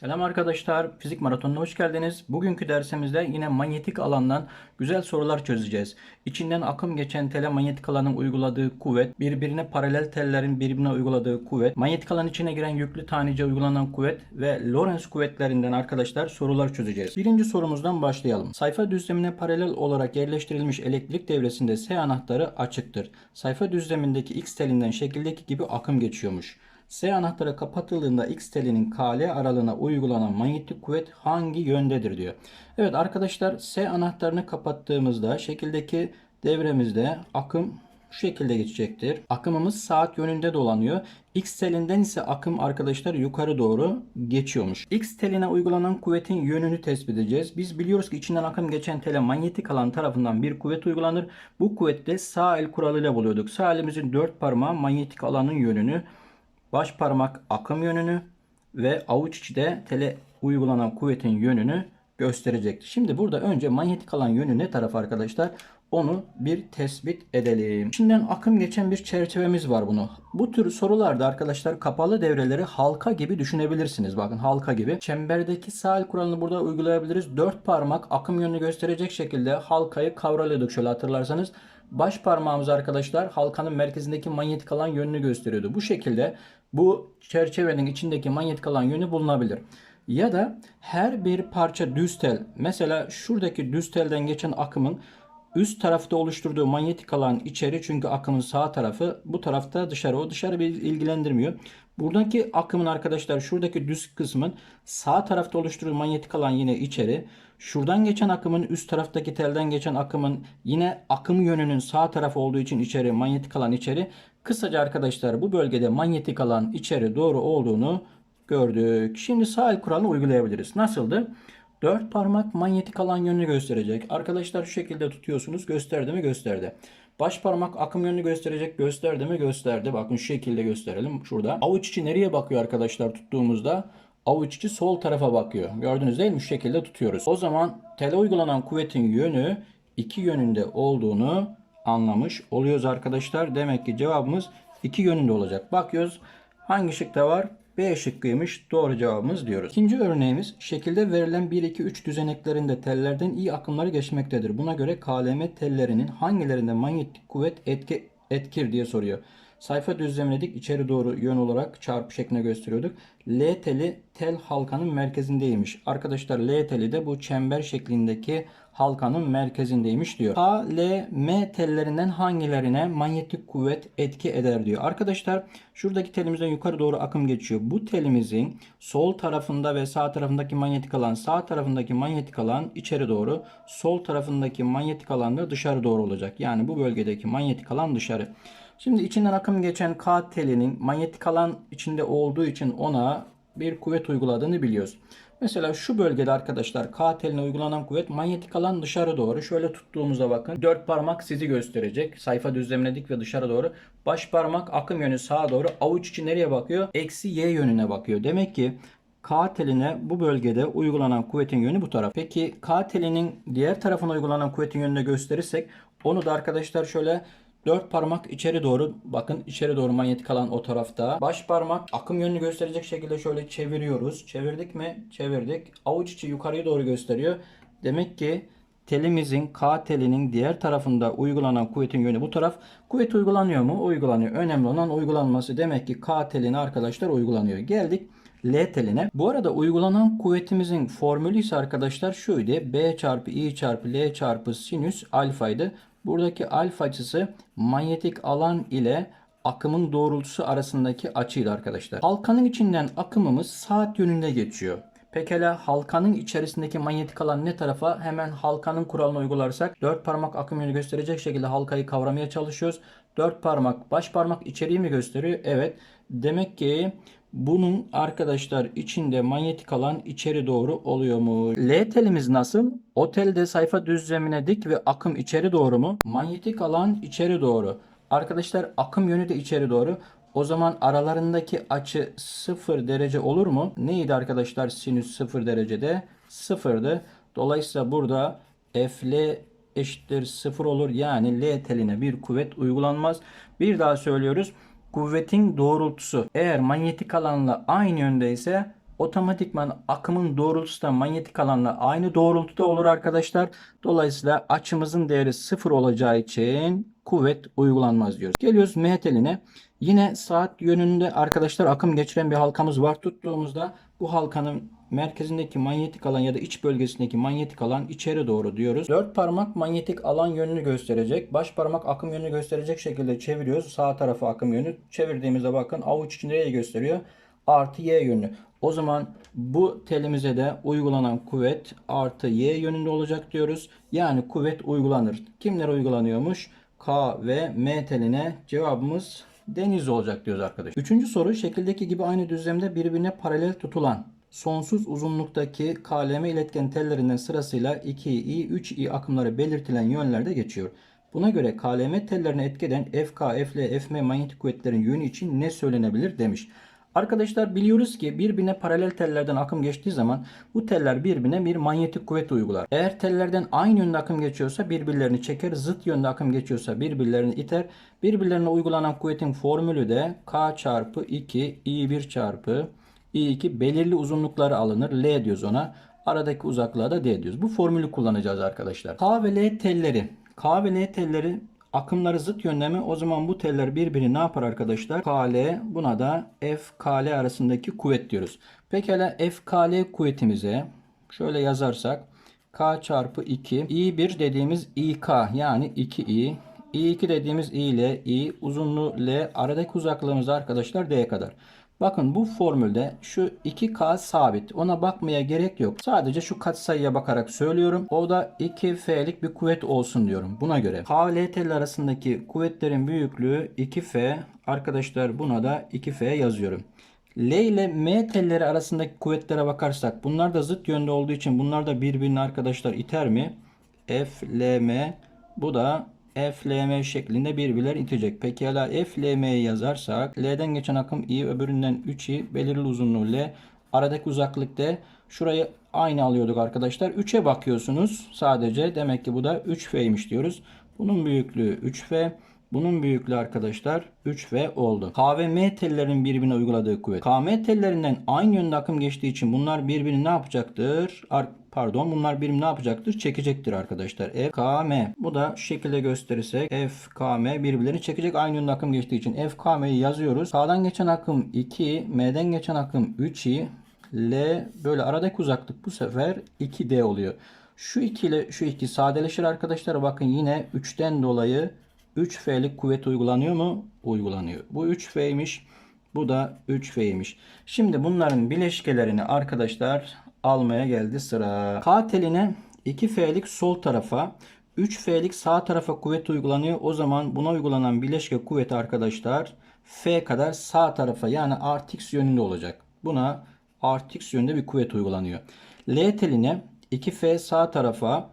Selam arkadaşlar, Fizik Maratonu'na hoş geldiniz. Bugünkü dersimizde yine manyetik alandan güzel sorular çözeceğiz. İçinden akım geçen tele manyetik alanın uyguladığı kuvvet, birbirine paralel tellerin birbirine uyguladığı kuvvet, manyetik alan içine giren yüklü tanece uygulanan kuvvet ve Lorentz kuvvetlerinden arkadaşlar sorular çözeceğiz. Birinci sorumuzdan başlayalım. Sayfa düzlemine paralel olarak yerleştirilmiş elektrik devresinde S anahtarı açıktır. Sayfa düzlemindeki X telinden şekildeki gibi akım geçiyormuş. S anahtarı kapatıldığında X telinin KL aralığına uygulanan manyetik kuvvet hangi yöndedir diyor. Evet arkadaşlar S anahtarını kapattığımızda şekildeki devremizde akım şu şekilde geçecektir. Akımımız saat yönünde dolanıyor. X telinden ise akım arkadaşlar yukarı doğru geçiyormuş. X teline uygulanan kuvvetin yönünü tespit edeceğiz. Biz biliyoruz ki içinden akım geçen tele manyetik alan tarafından bir kuvvet uygulanır. Bu kuvvette sağ el kuralıyla buluyorduk. Sağ elimizin dört parmağı manyetik alanın yönünü baş parmak akım yönünü ve avuç içi de tele uygulanan kuvvetin yönünü gösterecektir. Şimdi burada önce manyetik alan yönü ne taraf arkadaşlar? Onu bir tespit edelim. Şimdiden akım geçen bir çerçevemiz var bunu. Bu tür sorularda arkadaşlar kapalı devreleri halka gibi düşünebilirsiniz. Bakın halka gibi. Çemberdeki sağ el kuralını burada uygulayabiliriz. Dört parmak akım yönünü gösterecek şekilde halkayı kavralıyorduk şöyle hatırlarsanız. Baş parmağımız arkadaşlar halkanın merkezindeki manyetik alan yönünü gösteriyordu. Bu şekilde bu çerçevenin içindeki manyetik alan yönü bulunabilir. Ya da her bir parça düz tel mesela şuradaki düz telden geçen akımın üst tarafta oluşturduğu manyetik alan içeri çünkü akımın sağ tarafı bu tarafta dışarı o dışarı bir ilgilendirmiyor. Buradaki akımın arkadaşlar şuradaki düz kısmın sağ tarafta oluşturduğu manyetik alan yine içeri. Şuradan geçen akımın üst taraftaki telden geçen akımın yine akım yönünün sağ tarafı olduğu için içeri manyetik alan içeri. Kısaca arkadaşlar bu bölgede manyetik alan içeri doğru olduğunu gördük. Şimdi sağ el kuralını uygulayabiliriz. Nasıldı? Dört parmak manyetik alan yönünü gösterecek. Arkadaşlar şu şekilde tutuyorsunuz. Gösterdi mi? Gösterdi. Baş parmak akım yönünü gösterecek. Gösterdi mi? Gösterdi. Bakın şu şekilde gösterelim. Şurada. Avuç içi nereye bakıyor arkadaşlar tuttuğumuzda? Avuç içi sol tarafa bakıyor. Gördünüz değil mi? Şu şekilde tutuyoruz. O zaman tele uygulanan kuvvetin yönü iki yönünde olduğunu anlamış oluyoruz arkadaşlar. Demek ki cevabımız iki yönünde olacak. Bakıyoruz hangi şıkta var? B şıkkıymış. Doğru cevabımız diyoruz. İkinci örneğimiz şekilde verilen 1, 2, 3 düzeneklerinde tellerden iyi akımları geçmektedir. Buna göre KLM tellerinin hangilerinde manyetik kuvvet etki, etkir diye soruyor. Sayfa düzlemledik. içeri doğru yön olarak çarpı şeklinde gösteriyorduk. L teli tel halkanın merkezindeymiş. Arkadaşlar L teli de bu çember şeklindeki halkanın merkezindeymiş diyor. K, L, M tellerinden hangilerine manyetik kuvvet etki eder diyor. Arkadaşlar şuradaki telimizden yukarı doğru akım geçiyor. Bu telimizin sol tarafında ve sağ tarafındaki manyetik alan sağ tarafındaki manyetik alan içeri doğru sol tarafındaki manyetik alan da dışarı doğru olacak. Yani bu bölgedeki manyetik alan dışarı. Şimdi içinden akım geçen K telinin manyetik alan içinde olduğu için ona bir kuvvet uyguladığını biliyoruz. Mesela şu bölgede arkadaşlar K teline uygulanan kuvvet manyetik alan dışarı doğru. Şöyle tuttuğumuzda bakın dört parmak sizi gösterecek. Sayfa düzlemledik ve dışarı doğru. Baş parmak akım yönü sağa doğru. Avuç içi nereye bakıyor? Eksi Y yönüne bakıyor. Demek ki K teline bu bölgede uygulanan kuvvetin yönü bu taraf. Peki K telinin diğer tarafına uygulanan kuvvetin yönünü gösterirsek onu da arkadaşlar şöyle Dört parmak içeri doğru bakın içeri doğru manyetik alan o tarafta. Baş parmak akım yönünü gösterecek şekilde şöyle çeviriyoruz. Çevirdik mi? Çevirdik. Avuç içi yukarıya doğru gösteriyor. Demek ki telimizin K telinin diğer tarafında uygulanan kuvvetin yönü bu taraf. Kuvvet uygulanıyor mu? Uygulanıyor. Önemli olan uygulanması. Demek ki K teline arkadaşlar uygulanıyor. Geldik L teline. Bu arada uygulanan kuvvetimizin formülü ise arkadaşlar şuydu. B çarpı I çarpı L çarpı sinüs alfaydı. Buradaki alfa açısı manyetik alan ile akımın doğrultusu arasındaki açıydı arkadaşlar. Halkanın içinden akımımız saat yönünde geçiyor. Pekala halkanın içerisindeki manyetik alan ne tarafa? Hemen halkanın kuralını uygularsak dört parmak akım yönü gösterecek şekilde halkayı kavramaya çalışıyoruz. Dört parmak baş parmak içeriği mi gösteriyor? Evet. Demek ki bunun arkadaşlar içinde manyetik alan içeri doğru oluyor mu? L telimiz nasıl? O telde sayfa düzlemine dik ve akım içeri doğru mu? Manyetik alan içeri doğru. Arkadaşlar akım yönü de içeri doğru. O zaman aralarındaki açı 0 derece olur mu? Neydi arkadaşlar sinüs 0 derecede? 0'dı. Dolayısıyla burada FL eşittir 0 olur. Yani L teline bir kuvvet uygulanmaz. Bir daha söylüyoruz. Kuvvetin doğrultusu eğer manyetik alanla aynı yönde ise otomatikman akımın doğrultusu da manyetik alanla aynı doğrultuda olur arkadaşlar. Dolayısıyla açımızın değeri sıfır olacağı için kuvvet uygulanmaz diyoruz. Geliyoruz M teline. Yine saat yönünde arkadaşlar akım geçiren bir halkamız var. Tuttuğumuzda bu halkanın merkezindeki manyetik alan ya da iç bölgesindeki manyetik alan içeri doğru diyoruz. Dört parmak manyetik alan yönünü gösterecek. Baş parmak akım yönünü gösterecek şekilde çeviriyoruz. Sağ tarafı akım yönü. Çevirdiğimizde bakın avuç içinde nereyi gösteriyor? Artı y yönü. O zaman bu telimize de uygulanan kuvvet artı y yönünde olacak diyoruz. Yani kuvvet uygulanır. Kimler uygulanıyormuş? K ve M teline cevabımız deniz olacak diyoruz arkadaş. Üçüncü soru şekildeki gibi aynı düzlemde birbirine paralel tutulan sonsuz uzunluktaki KLM iletken tellerinden sırasıyla 2i, 3i akımları belirtilen yönlerde geçiyor. Buna göre KLM tellerine etki eden FK, FL, FM manyetik kuvvetlerin yönü için ne söylenebilir demiş. Arkadaşlar biliyoruz ki birbirine paralel tellerden akım geçtiği zaman bu teller birbirine bir manyetik kuvvet uygular. Eğer tellerden aynı yönde akım geçiyorsa birbirlerini çeker, zıt yönde akım geçiyorsa birbirlerini iter. Birbirlerine uygulanan kuvvetin formülü de K çarpı 2 I1 çarpı I2 belirli uzunlukları alınır. L diyoruz ona. Aradaki uzaklığa da D diyoruz. Bu formülü kullanacağız arkadaşlar. K ve L telleri. K ve L telleri akımları zıt yönde? O zaman bu teller birbirini ne yapar arkadaşlar? KL buna da FKL arasındaki kuvvet diyoruz. Pekala FKL kuvvetimize şöyle yazarsak K çarpı 2 I1 dediğimiz İK yani 2I I2 dediğimiz I ile I uzunluğu L aradaki uzaklığımız arkadaşlar D kadar. Bakın bu formülde şu 2K sabit. Ona bakmaya gerek yok. Sadece şu katsayıya bakarak söylüyorum. O da 2F'lik bir kuvvet olsun diyorum. Buna göre K ile tel arasındaki kuvvetlerin büyüklüğü 2F. Arkadaşlar buna da 2F yazıyorum. L ile M telleri arasındaki kuvvetlere bakarsak bunlar da zıt yönde olduğu için bunlar da birbirini arkadaşlar iter mi? F, L, M bu da FLM şeklinde birbirleri itecek. Pekala FLM'yi yazarsak L'den geçen akım I öbüründen 3I belirli uzunluğu L. Aradaki uzaklık D. Şurayı aynı alıyorduk arkadaşlar. 3'e bakıyorsunuz sadece. Demek ki bu da 3F'ymiş diyoruz. Bunun büyüklüğü 3F. Bunun büyüklüğü arkadaşlar 3V oldu. K ve M tellerinin birbirine uyguladığı kuvvet. KM tellerinden aynı yönde akım geçtiği için bunlar birbirini ne yapacaktır? Ar pardon bunlar birbirini ne yapacaktır? Çekecektir arkadaşlar. F, K, M. Bu da şu şekilde gösterirsek F, K, M birbirlerini çekecek aynı yönde akım geçtiği için F, K, M'yi yazıyoruz. K'dan geçen akım 2, M'den geçen akım 3i, L böyle aradaki uzaklık bu sefer 2D oluyor. Şu 2 ile şu 2 sadeleşir arkadaşlar. Bakın yine 3'ten dolayı 3F'lik kuvvet uygulanıyor mu? Uygulanıyor. Bu 3F'ymiş. Bu da 3F'ymiş. Şimdi bunların bileşkelerini arkadaşlar almaya geldi sıra. K teline 2F'lik sol tarafa 3F'lik sağ tarafa kuvvet uygulanıyor. O zaman buna uygulanan bileşke kuvveti arkadaşlar F kadar sağ tarafa yani artı x yönünde olacak. Buna artı x yönünde bir kuvvet uygulanıyor. L teline 2F sağ tarafa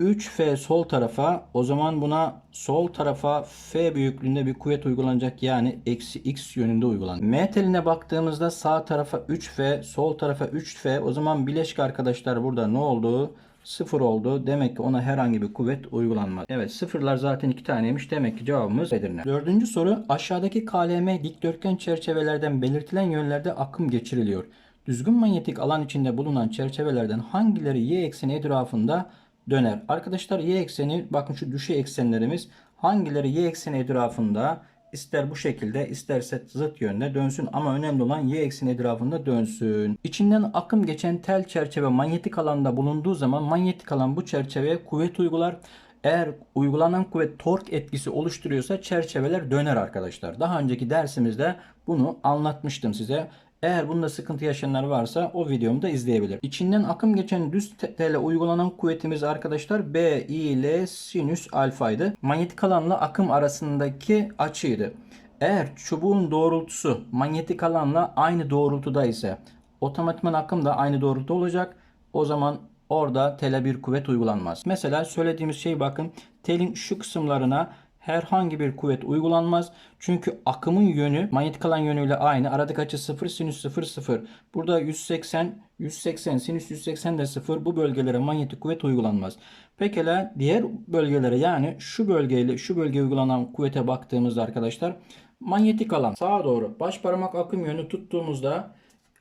3F sol tarafa o zaman buna sol tarafa F büyüklüğünde bir kuvvet uygulanacak yani eksi X yönünde uygulanacak. M teline baktığımızda sağ tarafa 3F sol tarafa 3F o zaman bileşik arkadaşlar burada ne oldu? Sıfır oldu. Demek ki ona herhangi bir kuvvet uygulanmaz. Evet sıfırlar zaten iki taneymiş. Demek ki cevabımız Edirne. Dördüncü soru aşağıdaki KLM dikdörtgen çerçevelerden belirtilen yönlerde akım geçiriliyor. Düzgün manyetik alan içinde bulunan çerçevelerden hangileri y ekseni etrafında döner. Arkadaşlar y ekseni bakın şu düşey eksenlerimiz hangileri y ekseni etrafında ister bu şekilde isterse zıt yönde dönsün ama önemli olan y ekseni etrafında dönsün. İçinden akım geçen tel çerçeve manyetik alanda bulunduğu zaman manyetik alan bu çerçeveye kuvvet uygular. Eğer uygulanan kuvvet tork etkisi oluşturuyorsa çerçeveler döner arkadaşlar. Daha önceki dersimizde bunu anlatmıştım size. Eğer bunda sıkıntı yaşayanlar varsa o videomu da izleyebilir. İçinden akım geçen düz tele uygulanan kuvvetimiz arkadaşlar B, I, L, sinüs alfaydı. Manyetik alanla akım arasındaki açıydı. Eğer çubuğun doğrultusu manyetik alanla aynı doğrultuda ise otomatikman akım da aynı doğrultuda olacak. O zaman orada tele bir kuvvet uygulanmaz. Mesela söylediğimiz şey bakın telin şu kısımlarına herhangi bir kuvvet uygulanmaz. Çünkü akımın yönü manyetik alan yönüyle aynı. Aradaki açı 0 sinüs 0 0. Burada 180 180 sinüs 180 de 0. Bu bölgelere manyetik kuvvet uygulanmaz. Pekala diğer bölgelere yani şu bölgeyle şu bölgeye uygulanan kuvvete baktığımızda arkadaşlar manyetik alan sağa doğru baş parmak akım yönü tuttuğumuzda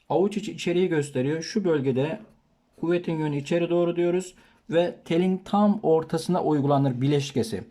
Avuç içi içeriği gösteriyor. Şu bölgede kuvvetin yönü içeri doğru diyoruz ve telin tam ortasına uygulanır bileşkesi.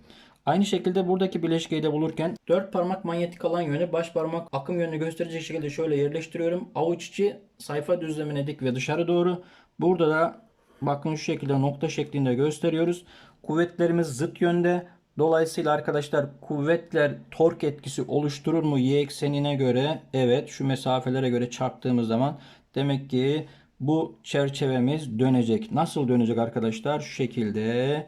Aynı şekilde buradaki bileşkeyi de bulurken dört parmak manyetik alan yönü baş parmak akım yönünü gösterecek şekilde şöyle yerleştiriyorum. Avuç içi sayfa düzlemine dik ve dışarı doğru. Burada da bakın şu şekilde nokta şeklinde gösteriyoruz. Kuvvetlerimiz zıt yönde. Dolayısıyla arkadaşlar kuvvetler tork etkisi oluşturur mu y eksenine göre? Evet şu mesafelere göre çarptığımız zaman demek ki bu çerçevemiz dönecek. Nasıl dönecek arkadaşlar? Şu şekilde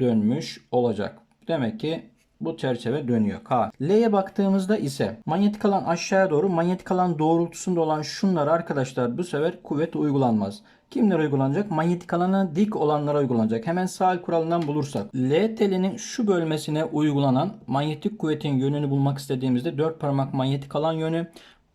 dönmüş olacak. Demek ki bu çerçeve dönüyor. K. L'ye baktığımızda ise manyetik alan aşağıya doğru manyetik alan doğrultusunda olan şunlar arkadaşlar bu sefer kuvvet uygulanmaz. Kimler uygulanacak? Manyetik alana dik olanlara uygulanacak. Hemen sağ kuralından bulursak. L telinin şu bölmesine uygulanan manyetik kuvvetin yönünü bulmak istediğimizde dört parmak manyetik alan yönü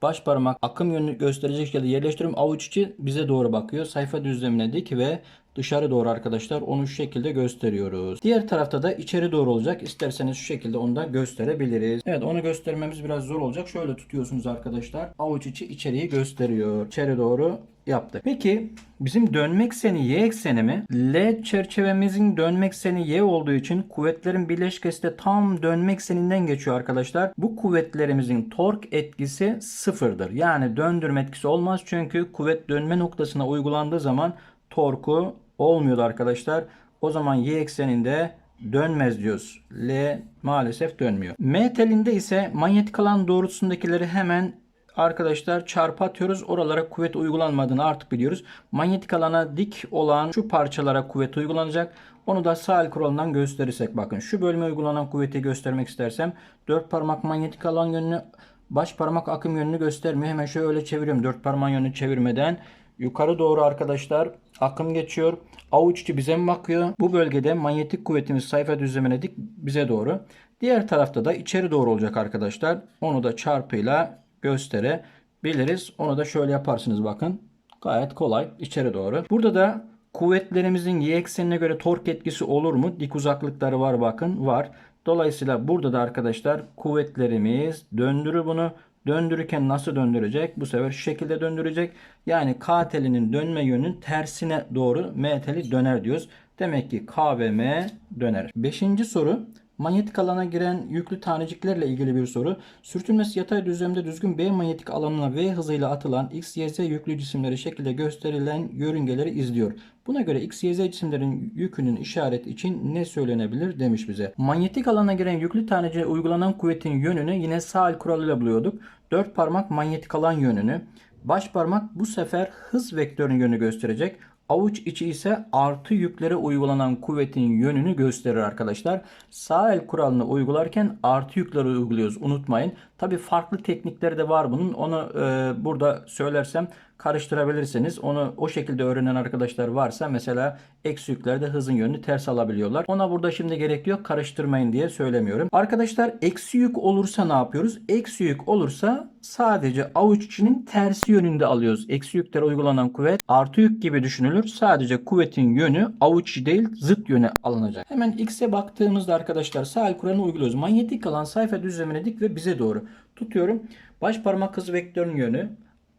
baş parmak akım yönünü gösterecek şekilde yerleştiriyorum. Avuç içi bize doğru bakıyor. Sayfa düzlemine dik ve dışarı doğru arkadaşlar onu şu şekilde gösteriyoruz. Diğer tarafta da içeri doğru olacak. İsterseniz şu şekilde onu da gösterebiliriz. Evet onu göstermemiz biraz zor olacak. Şöyle tutuyorsunuz arkadaşlar. Avuç içi içeriği gösteriyor. İçeri doğru yaptık. Peki bizim dönme ekseni y ekseni mi? L çerçevemizin dönme ekseni y olduğu için kuvvetlerin bileşkesi de tam dönme ekseninden geçiyor arkadaşlar. Bu kuvvetlerimizin tork etkisi sıfırdır. Yani döndürme etkisi olmaz çünkü kuvvet dönme noktasına uygulandığı zaman torku olmuyordu arkadaşlar. O zaman y ekseninde dönmez diyoruz. L maalesef dönmüyor. M telinde ise manyetik alan doğrultusundakileri hemen arkadaşlar çarpı atıyoruz. Oralara kuvvet uygulanmadığını artık biliyoruz. Manyetik alana dik olan şu parçalara kuvvet uygulanacak. Onu da sağ el kuralından gösterirsek bakın. Şu bölüme uygulanan kuvveti göstermek istersem dört parmak manyetik alan yönünü baş parmak akım yönünü göstermiyor. Hemen şöyle çeviriyorum. Dört parmağın yönünü çevirmeden yukarı doğru arkadaşlar akım geçiyor. Avuç içi bize mi bakıyor? Bu bölgede manyetik kuvvetimiz sayfa düzlemine dik bize doğru. Diğer tarafta da içeri doğru olacak arkadaşlar. Onu da çarpıyla gösterebiliriz. Onu da şöyle yaparsınız bakın. Gayet kolay içeri doğru. Burada da kuvvetlerimizin y eksenine göre tork etkisi olur mu? Dik uzaklıkları var bakın. Var. Dolayısıyla burada da arkadaşlar kuvvetlerimiz döndürür bunu. Döndürürken nasıl döndürecek? Bu sefer şu şekilde döndürecek. Yani K telinin dönme yönünün tersine doğru M teli döner diyoruz. Demek ki K ve M döner. Beşinci soru. Manyetik alana giren yüklü taneciklerle ilgili bir soru. Sürtünmesi yatay düzlemde düzgün B manyetik alanına V hızıyla atılan X, Y, Z yüklü cisimleri şekilde gösterilen yörüngeleri izliyor. Buna göre X, Y, Z cisimlerin yükünün işareti için ne söylenebilir demiş bize. Manyetik alana giren yüklü taneciğe uygulanan kuvvetin yönünü yine sağ el kuralıyla buluyorduk. Dört parmak manyetik alan yönünü. Baş parmak bu sefer hız vektörünün yönünü gösterecek. Avuç içi ise artı yüklere uygulanan kuvvetin yönünü gösterir arkadaşlar. Sağ el kuralını uygularken artı yükleri uyguluyoruz unutmayın. Tabi farklı teknikleri de var bunun. Onu e, burada söylersem karıştırabilirsiniz. Onu o şekilde öğrenen arkadaşlar varsa mesela eksi yüklerde hızın yönünü ters alabiliyorlar. Ona burada şimdi gerek yok karıştırmayın diye söylemiyorum. Arkadaşlar eksi yük olursa ne yapıyoruz? Eksi yük olursa sadece avuç içinin tersi yönünde alıyoruz. Eksi yüklere uygulanan kuvvet artı yük gibi düşünülür. Sadece kuvvetin yönü avuç değil zıt yöne alınacak. Hemen x'e baktığımızda arkadaşlar sağ el kuralını uyguluyoruz. Manyetik alan sayfa düzlemine dik ve bize doğru. Tutuyorum. Baş parmak hız vektörünün yönü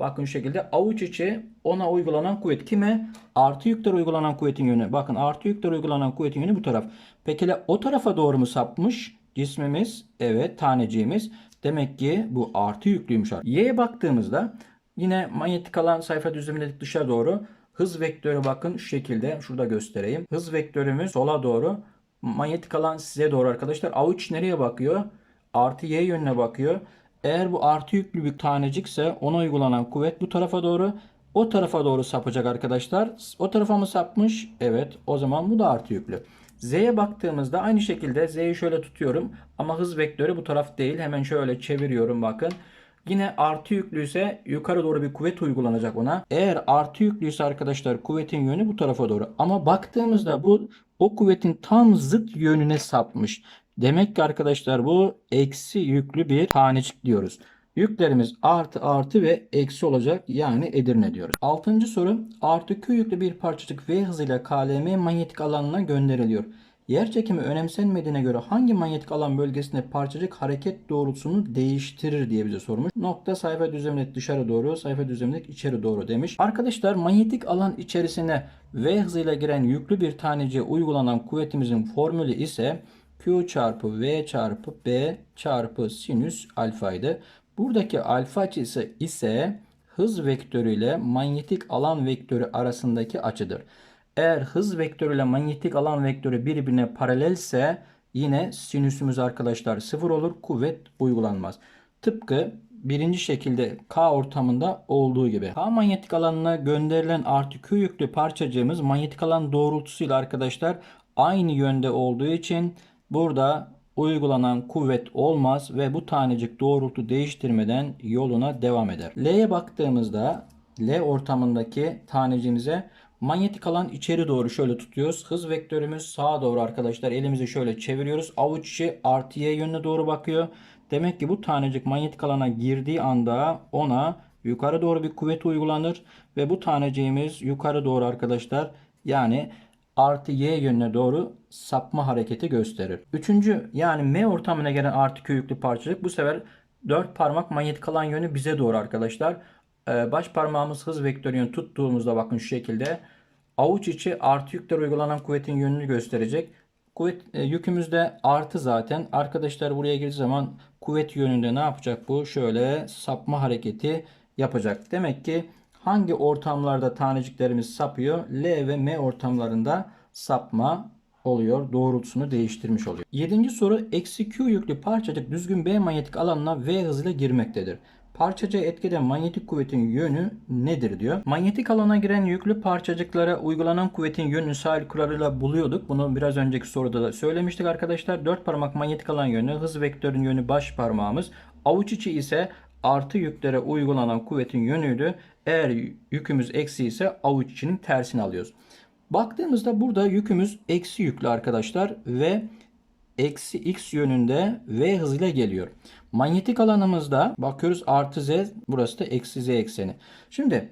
Bakın şu şekilde avuç içi ona uygulanan kuvvet kime? Artı yükler uygulanan kuvvetin yönü. Bakın artı yükler uygulanan kuvvetin yönü bu taraf. Peki o tarafa doğru mu sapmış cismimiz? Evet taneciğimiz. Demek ki bu artı yüklüymüş. Y'ye baktığımızda yine manyetik alan sayfa düzlemine dışarı doğru. Hız vektörü bakın şu şekilde. Şurada göstereyim. Hız vektörümüz sola doğru. Manyetik alan size doğru arkadaşlar. Avuç nereye bakıyor? Artı Y yönüne bakıyor. Eğer bu artı yüklü bir tanecikse ona uygulanan kuvvet bu tarafa doğru o tarafa doğru sapacak arkadaşlar. O tarafa mı sapmış? Evet. O zaman bu da artı yüklü. Z'ye baktığımızda aynı şekilde Z'yi şöyle tutuyorum. Ama hız vektörü bu taraf değil. Hemen şöyle çeviriyorum bakın. Yine artı yüklüyse yukarı doğru bir kuvvet uygulanacak ona. Eğer artı yüklüyse arkadaşlar kuvvetin yönü bu tarafa doğru. Ama baktığımızda bu o kuvvetin tam zıt yönüne sapmış. Demek ki arkadaşlar bu eksi yüklü bir tanecik diyoruz. Yüklerimiz artı artı ve eksi olacak yani Edirne diyoruz. Altıncı soru artı Q yüklü bir parçacık V hızıyla KLM manyetik alanına gönderiliyor. Yer çekimi önemsenmediğine göre hangi manyetik alan bölgesinde parçacık hareket doğrultusunu değiştirir diye bize sormuş. Nokta sayfa düzlemindeki dışarı doğru, sayfa düzlemindeki içeri doğru demiş. Arkadaşlar manyetik alan içerisine V hızıyla giren yüklü bir taneciye uygulanan kuvvetimizin formülü ise Q çarpı V çarpı B çarpı sinüs alfaydı. Buradaki alfa açısı ise hız vektörüyle manyetik alan vektörü arasındaki açıdır. Eğer hız vektörüyle manyetik alan vektörü birbirine paralelse yine sinüsümüz arkadaşlar sıfır olur. Kuvvet uygulanmaz. Tıpkı birinci şekilde K ortamında olduğu gibi. K manyetik alanına gönderilen artı Q yüklü parçacığımız manyetik alan doğrultusuyla arkadaşlar aynı yönde olduğu için burada uygulanan kuvvet olmaz ve bu tanecik doğrultu değiştirmeden yoluna devam eder. L'ye baktığımızda L ortamındaki tanecimize manyetik alan içeri doğru şöyle tutuyoruz. Hız vektörümüz sağa doğru arkadaşlar. Elimizi şöyle çeviriyoruz. Avuç içi artı Y yönüne doğru bakıyor. Demek ki bu tanecik manyetik alana girdiği anda ona yukarı doğru bir kuvvet uygulanır ve bu taneciğimiz yukarı doğru arkadaşlar yani artı y yönüne doğru sapma hareketi gösterir. Üçüncü yani M ortamına gelen artı Q yüklü parçacık bu sefer dört parmak manyetik alan yönü bize doğru arkadaşlar. Ee, baş parmağımız hız vektörünü tuttuğumuzda bakın şu şekilde avuç içi artı yükler uygulanan kuvvetin yönünü gösterecek. Kuvvet e, yükümüz de artı zaten. Arkadaşlar buraya girdiği zaman kuvvet yönünde ne yapacak bu? Şöyle sapma hareketi yapacak. Demek ki hangi ortamlarda taneciklerimiz sapıyor? L ve M ortamlarında sapma oluyor. Doğrultusunu değiştirmiş oluyor. Yedinci soru eksi Q yüklü parçacık düzgün B manyetik alanına V hızıyla girmektedir. Parçacığa etkeden manyetik kuvvetin yönü nedir diyor. Manyetik alana giren yüklü parçacıklara uygulanan kuvvetin yönünü sahil kuralıyla buluyorduk. Bunu biraz önceki soruda da söylemiştik arkadaşlar. Dört parmak manyetik alan yönü, hız vektörün yönü baş parmağımız. Avuç içi ise artı yüklere uygulanan kuvvetin yönüydü. Eğer yükümüz eksi ise avuç içinin tersini alıyoruz. Baktığımızda burada yükümüz eksi yüklü arkadaşlar ve eksi x yönünde v hızıyla geliyor. Manyetik alanımızda bakıyoruz artı z burası da eksi z ekseni. Şimdi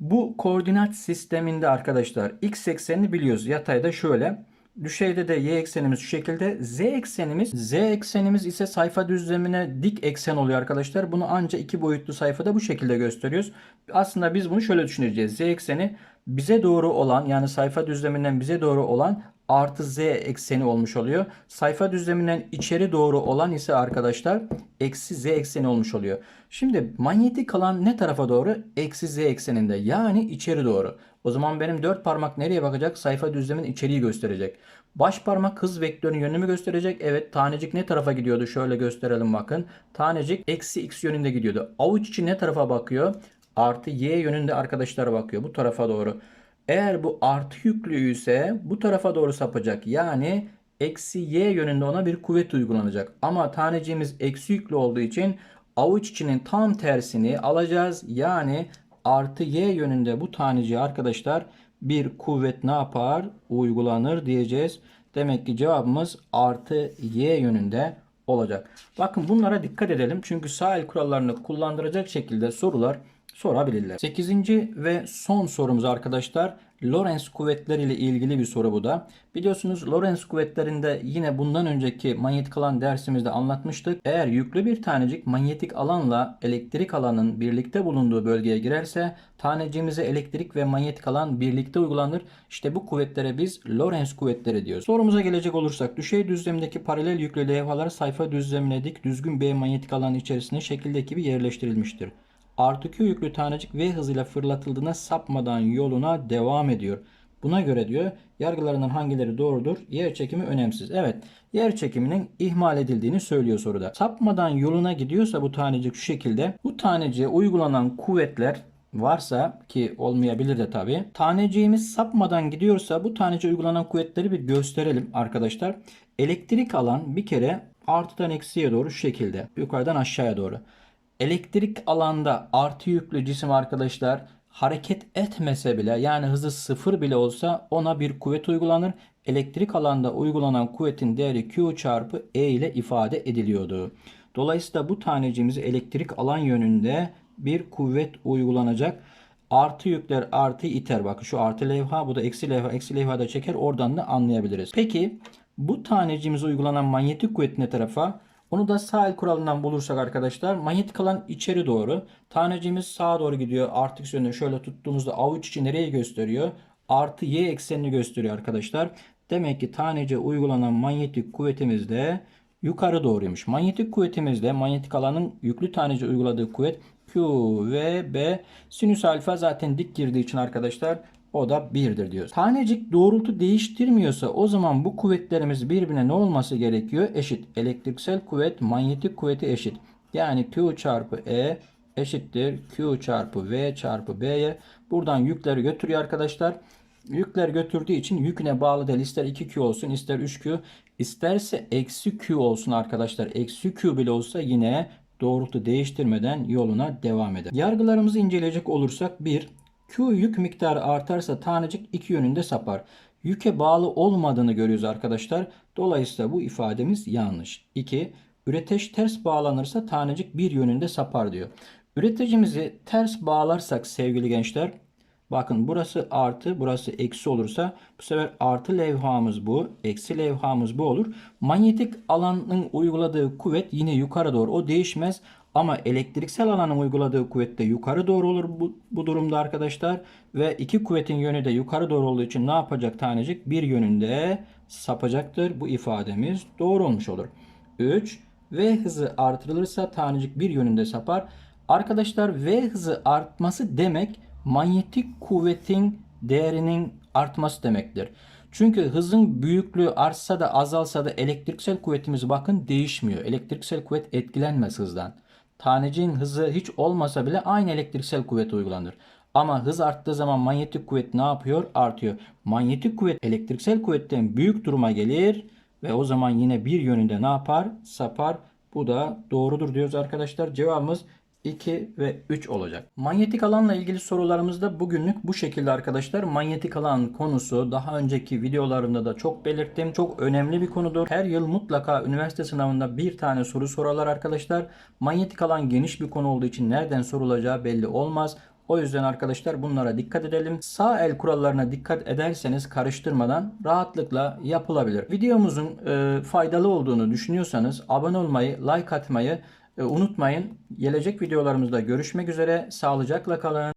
bu koordinat sisteminde arkadaşlar x eksenini biliyoruz. Yatayda şöyle. Düşeyde de y eksenimiz şu şekilde. Z eksenimiz z eksenimiz ise sayfa düzlemine dik eksen oluyor arkadaşlar. Bunu ancak iki boyutlu sayfada bu şekilde gösteriyoruz. Aslında biz bunu şöyle düşüneceğiz. Z ekseni bize doğru olan yani sayfa düzleminden bize doğru olan artı z ekseni olmuş oluyor. Sayfa düzleminden içeri doğru olan ise arkadaşlar eksi z ekseni olmuş oluyor. Şimdi manyetik alan ne tarafa doğru? Eksi z ekseninde yani içeri doğru. O zaman benim dört parmak nereye bakacak? Sayfa düzlemin içeriği gösterecek. Baş parmak hız vektörünün yönünü gösterecek. Evet tanecik ne tarafa gidiyordu? Şöyle gösterelim bakın. Tanecik eksi x yönünde gidiyordu. Avuç içi ne tarafa bakıyor? Artı y yönünde arkadaşlar bakıyor. Bu tarafa doğru. Eğer bu artı yüklü ise bu tarafa doğru sapacak. Yani eksi y yönünde ona bir kuvvet uygulanacak. Ama taneciğimiz eksi yüklü olduğu için avuç içinin tam tersini alacağız. Yani artı y yönünde bu taneciğe arkadaşlar bir kuvvet ne yapar? Uygulanır diyeceğiz. Demek ki cevabımız artı y yönünde olacak. Bakın bunlara dikkat edelim. Çünkü sahil kurallarını kullandıracak şekilde sorular sorabilirler. 8. ve son sorumuz arkadaşlar Lorentz kuvvetleri ile ilgili bir soru bu da. Biliyorsunuz Lorentz kuvvetlerinde yine bundan önceki manyetik alan dersimizde anlatmıştık. Eğer yüklü bir tanecik manyetik alanla elektrik alanın birlikte bulunduğu bölgeye girerse taneciğimize elektrik ve manyetik alan birlikte uygulanır. İşte bu kuvvetlere biz Lorentz kuvvetleri diyoruz. Sorumuza gelecek olursak düşey düzlemdeki paralel yüklü levhalar sayfa düzlemine dik düzgün B manyetik alan içerisine şekildeki gibi yerleştirilmiştir artı Q yüklü tanecik V hızıyla fırlatıldığında sapmadan yoluna devam ediyor. Buna göre diyor yargılarından hangileri doğrudur? Yer çekimi önemsiz. Evet yer çekiminin ihmal edildiğini söylüyor soruda. Sapmadan yoluna gidiyorsa bu tanecik şu şekilde bu taneciğe uygulanan kuvvetler varsa ki olmayabilir de tabi. Taneciğimiz sapmadan gidiyorsa bu taneciğe uygulanan kuvvetleri bir gösterelim arkadaşlar. Elektrik alan bir kere artıdan eksiye doğru şu şekilde yukarıdan aşağıya doğru. Elektrik alanda artı yüklü cisim arkadaşlar hareket etmese bile yani hızı sıfır bile olsa ona bir kuvvet uygulanır. Elektrik alanda uygulanan kuvvetin değeri Q çarpı E ile ifade ediliyordu. Dolayısıyla bu taneciğimize elektrik alan yönünde bir kuvvet uygulanacak. Artı yükler artı iter. Bakın şu artı levha bu da eksi levha. Eksi levha da çeker. Oradan da anlayabiliriz. Peki Bu taneciğimize uygulanan manyetik kuvvet ne tarafa? Onu da sağ el kuralından bulursak arkadaşlar manyetik alan içeri doğru. Taneciğimiz sağa doğru gidiyor. Artık yönünü şöyle tuttuğumuzda avuç içi nereyi gösteriyor? Artı y eksenini gösteriyor arkadaşlar. Demek ki taneciğe uygulanan manyetik kuvvetimiz de yukarı doğruymuş. Manyetik kuvvetimizde manyetik alanın yüklü taneci uyguladığı kuvvet Q ve B. Sinüs alfa zaten dik girdiği için arkadaşlar o da 1'dir diyoruz. Tanecik doğrultu değiştirmiyorsa o zaman bu kuvvetlerimiz birbirine ne olması gerekiyor? Eşit. Elektriksel kuvvet manyetik kuvveti eşit. Yani Q çarpı E eşittir Q çarpı V çarpı B'ye. Buradan yükleri götürüyor arkadaşlar. Yükler götürdüğü için yüküne bağlı değil. İster 2Q olsun ister 3Q. isterse eksi Q olsun arkadaşlar. Eksi Q bile olsa yine doğrultu değiştirmeden yoluna devam eder. Yargılarımızı inceleyecek olursak 1. Q yük miktarı artarsa tanecik iki yönünde sapar. Yüke bağlı olmadığını görüyoruz arkadaşlar. Dolayısıyla bu ifademiz yanlış. 2. Üreteç ters bağlanırsa tanecik bir yönünde sapar diyor. Üretecimizi ters bağlarsak sevgili gençler Bakın burası artı, burası eksi olursa bu sefer artı levhamız bu, eksi levhamız bu olur. Manyetik alanın uyguladığı kuvvet yine yukarı doğru. O değişmez. Ama elektriksel alanın uyguladığı kuvvet de yukarı doğru olur bu, bu durumda arkadaşlar. Ve iki kuvvetin yönü de yukarı doğru olduğu için ne yapacak tanecik? Bir yönünde sapacaktır. Bu ifademiz doğru olmuş olur. 3. V hızı artırılırsa tanecik bir yönünde sapar. Arkadaşlar V hızı artması demek manyetik kuvvetin değerinin artması demektir. Çünkü hızın büyüklüğü artsa da azalsa da elektriksel kuvvetimiz bakın değişmiyor. Elektriksel kuvvet etkilenmez hızdan. Taneciğin hızı hiç olmasa bile aynı elektriksel kuvvet uygulanır. Ama hız arttığı zaman manyetik kuvvet ne yapıyor? Artıyor. Manyetik kuvvet elektriksel kuvvetten büyük duruma gelir ve o zaman yine bir yönünde ne yapar? Sapar. Bu da doğrudur diyoruz arkadaşlar. Cevabımız 2 ve 3 olacak. Manyetik alanla ilgili sorularımız da bugünlük bu şekilde arkadaşlar. Manyetik alan konusu daha önceki videolarımda da çok belirttim. Çok önemli bir konudur. Her yıl mutlaka üniversite sınavında bir tane soru sorarlar arkadaşlar. Manyetik alan geniş bir konu olduğu için nereden sorulacağı belli olmaz. O yüzden arkadaşlar bunlara dikkat edelim. Sağ el kurallarına dikkat ederseniz karıştırmadan rahatlıkla yapılabilir. Videomuzun e, faydalı olduğunu düşünüyorsanız abone olmayı, like atmayı unutmayın. Gelecek videolarımızda görüşmek üzere. Sağlıcakla kalın.